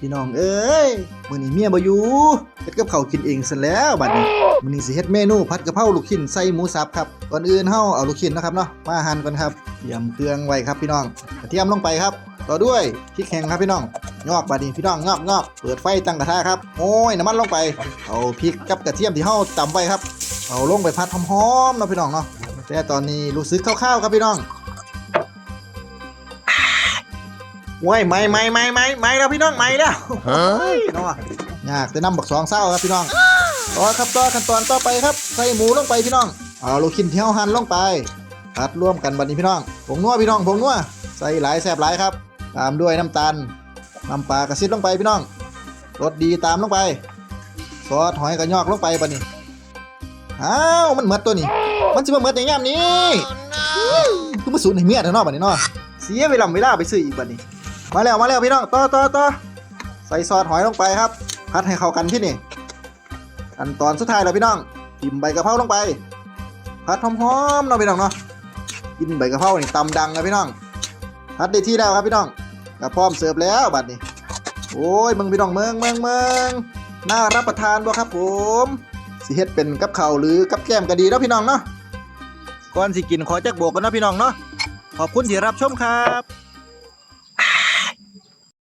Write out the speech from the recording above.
พี่น้องเอ้ยมื้อนี้เมียบ่อยู่เฮ็ดกับข้าวกินเองซะแล้วบัดนี้มื้อนี้สิเฮ็ดเมนูผัดกะเพราลูกชิ้นใส่หมูสับครับก่อนอื่นเฮาเอาลูกชิ้นนะครับเนาะมาหั่นก่อนครับเตรียมเครื่องไว้ครับพี่น้องกระเทียมลงไปครับ ต่อด้วยพริกแห้งครับพี่น้องงอกบัดนี้พี่น้องงอกงอกเปิดไฟตั้งกระทะครับโอ้ยน้ำมันลงไปเอาพริกกับกระเทียมที่เฮาตำไว้ครับ เอาลงไปผัดหอมๆเนาะพี่น้องเนาะแต่ตอนนี้รู้สึกคร่าวๆครับพี่น้อง ว้ายไม่ไม่ไม่ไม่ไม่แล้วพี่น้องไม่แล้วเฮ้ยเนาะยากแต่นำบักสองเศร้าครับพี่น้องต่อครับต่อขั้นตอนต่อไปครับใส่หมูลงไปพี่น้องเอาลูกชิ้นที่เฮาหั่นลงไปผัดร่วมกันบัดนี้พี่น้องผงนัวพี่น้องผงนัวใส่หลายแซ่บหลายครับ ตามด้วยน้ำตาลน้ำปลากระซิดลงไปพี่น้องรสดีตามลงไป ซอสหอยกระยอกลงไปบัดนี้อ้าวมันเหมือดตัวนี้ มันจะมาเหมือดในยามนี้คือมาสูนให้เมียเถอะเนาะบัดนี้เนาะเสียเวลาเวลาไปซื้ออีกบัดนี้ มาแล้วมาแล้วพี่น้องต่อต่อต่อใส่ซอสหอยลงไปครับพัดให้เข้ากันที่นี่ขั้นตอนสุดท้ายแล้วพี่น้องพิมใบกะเพราลงไปพัดหอมๆเนาะพี่น้องเนาะกินใบกะเพรานี่ตำดังเลยพี่น้องพัดได้ที่แล้วครับพี่น้องกระพร้อมเสิร์ฟแล้วบัดนี้ โอ้ยเมืองพี่น้องเมืองเมืองเมืองน่ารับประทานบ่ครับผมสิเฮ็ดเป็นกับข้าวหรือกับแกล้มก็ดีเนาะพี่น้องเนาะก่อนสิกินขอแจักโบกกันเนาะพี่น้องเนาะขอบคุณที่รับชมครับ